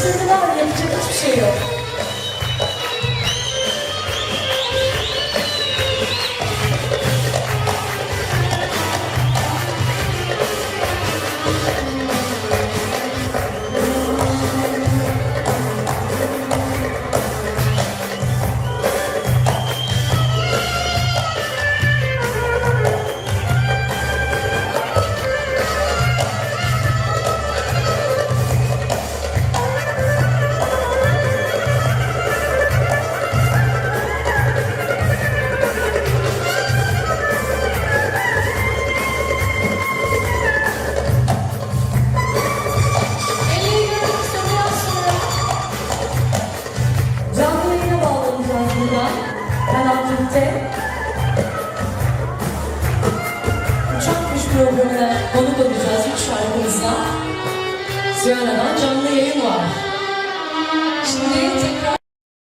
Kıstırdılar, yapacak hiçbir şey yok. Buradan. Kanal Türk'te. Uçak Kuş programına konuk olacağız üç şarkımızla. Siyana'dan canlı yayın var.